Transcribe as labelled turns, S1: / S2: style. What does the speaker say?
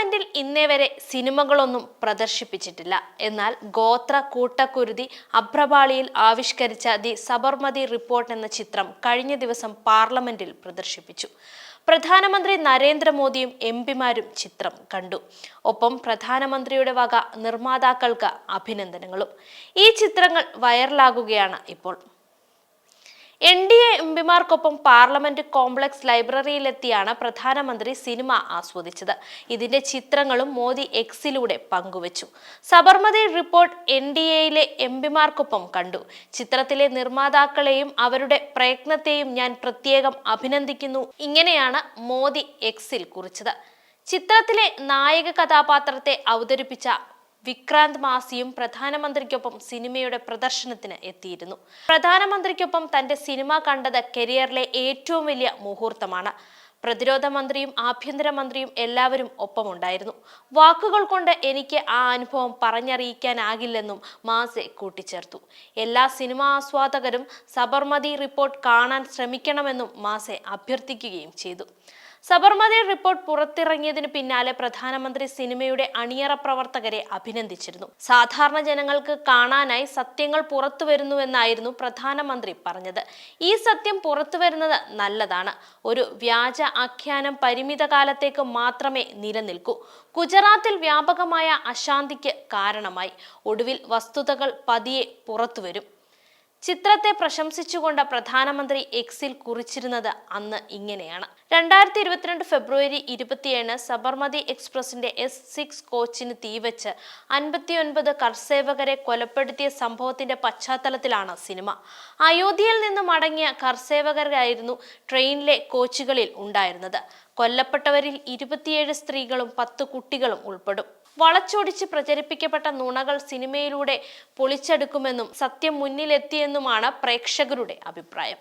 S1: പാർലമെന്റിൽ ഇന്നേ വരെ സിനിമകളൊന്നും പ്രദർശിപ്പിച്ചിട്ടില്ല. എന്നാൽ ഗോത്ര കൂട്ടക്കുരുതി അഭ്രപാളിയിൽ ആവിഷ്കരിച്ച ദി സബർമതി റിപ്പോർട്ട് എന്ന ചിത്രം കഴിഞ്ഞ ദിവസം പാർലമെന്റിൽ പ്രദർശിപ്പിച്ചു. പ്രധാനമന്ത്രി നരേന്ദ്രമോദിയും എം പിമാരും ചിത്രം കണ്ടു. ഒപ്പം പ്രധാനമന്ത്രിയുടെ വക നിർമ്മാതാക്കൾക്ക് അഭിനന്ദനങ്ങളും. ഈ ചിത്രങ്ങൾ വൈറലാകുകയാണ് ഇപ്പോൾ. എൻ ഡി എ എംപിമാർക്കൊപ്പം പാർലമെന്റ് കോംപ്ലക്സ് ലൈബ്രറിയിലെത്തിയാണ് പ്രധാനമന്ത്രി സിനിമ ആസ്വദിച്ചത്. ഇതിന്റെ ചിത്രങ്ങളും മോദി എക്സിലൂടെ പങ്കുവച്ചു. സബർമതി റിപ്പോർട്ട് എൻ ഡി എയിലെ എംപിമാർക്കൊപ്പം കണ്ടു. ചിത്രത്തിലെ നിർമ്മാതാക്കളെയും അവരുടെ പ്രയത്നത്തെയും ഞാൻ പ്രത്യേകം അഭിനന്ദിക്കുന്നു. ഇങ്ങനെയാണ് മോദി എക്സിൽ കുറിച്ചത്. ചിത്രത്തിലെ നായക കഥാപാത്രത്തെ അവതരിപ്പിച്ച വിക്രാന്ത് മാസിയും പ്രധാനമന്ത്രിക്കൊപ്പം സിനിമയുടെ പ്രദർശനത്തിന് എത്തിയിരുന്നു. പ്രധാനമന്ത്രിക്കൊപ്പം തന്റെ സിനിമ കണ്ടത് കരിയറിലെ ഏറ്റവും വലിയ മുഹൂർത്തമാണ്. പ്രതിരോധ മന്ത്രിയും ആഭ്യന്തരമന്ത്രിയും എല്ലാവരും ഒപ്പമുണ്ടായിരുന്നു. വാക്കുകൾ കൊണ്ട് എനിക്ക് ആ അനുഭവം പറഞ്ഞറിയിക്കാനാകില്ലെന്നും മാസെ കൂട്ടിച്ചേർത്തു. എല്ലാ സിനിമാ ആസ്വാദകരും സബർമതി റിപ്പോർട്ട് കാണാൻ ശ്രമിക്കണമെന്നും മാസെ അഭ്യർത്ഥിക്കുകയും ചെയ്തു. സബർമതി റിപ്പോർട്ട് പുറത്തിറങ്ങിയതിന് പിന്നാലെ പ്രധാനമന്ത്രി സിനിമയുടെ അണിയറ പ്രവർത്തകരെ അഭിനന്ദിച്ചിരുന്നു. സാധാരണ ജനങ്ങൾക്ക് കാണാനായി സത്യങ്ങൾ പുറത്തു വരുന്നുവെന്നായിരുന്നു പ്രധാനമന്ത്രി പറഞ്ഞത്. ഈ സത്യം പുറത്തു വരുന്നത് നല്ലതാണ്. ഒരു വ്യാജ ആഖ്യാനം പരിമിത കാലത്തേക്ക് മാത്രമേ നിലനിൽക്കൂ. ഗുജറാത്തിൽ വ്യാപകമായ അശാന്തിക്ക് കാരണമായി. ഒടുവിൽ വസ്തുതകൾ പതിയെ പുറത്തുവരും ചിത്രത്തെ പ്രശംസിച്ചുകൊണ്ട് പ്രധാനമന്ത്രി എക്സിൽ കുറിച്ചിരുന്നത് അന്ന് ഇങ്ങനെയാണ്. രണ്ടായിരത്തി ഇരുപത്തിരണ്ട് ഫെബ്രുവരി ഇരുപത്തിയേഴിന് സബർമതി എക്സ്പ്രസിന്റെ എസ് സിക്സ് കോച്ചിന് തീവച്ച് അൻപത്തിയൊൻപത് കർസേവകരെ കൊലപ്പെടുത്തിയ സംഭവത്തിന്റെ പശ്ചാത്തലത്തിലാണ് സിനിമ. അയോധ്യയിൽ നിന്ന് മടങ്ങിയ കർസേവകരായിരുന്നു ട്രെയിനിലെ കോച്ചുകളിൽ ഉണ്ടായിരുന്നത്. കൊല്ലപ്പെട്ടവരിൽ ഇരുപത്തിയേഴ് സ്ത്രീകളും പത്ത് കുട്ടികളും ഉൾപ്പെടും. വളച്ചൊടിച്ച് പ്രചരിപ്പിക്കപ്പെട്ട നുണകൾ സിനിമയിലൂടെ പൊളിച്ചെടുക്കുമെന്നും സത്യം മുന്നിലെത്തിയെന്നുമാണ് പ്രേക്ഷകരുടെ അഭിപ്രായം.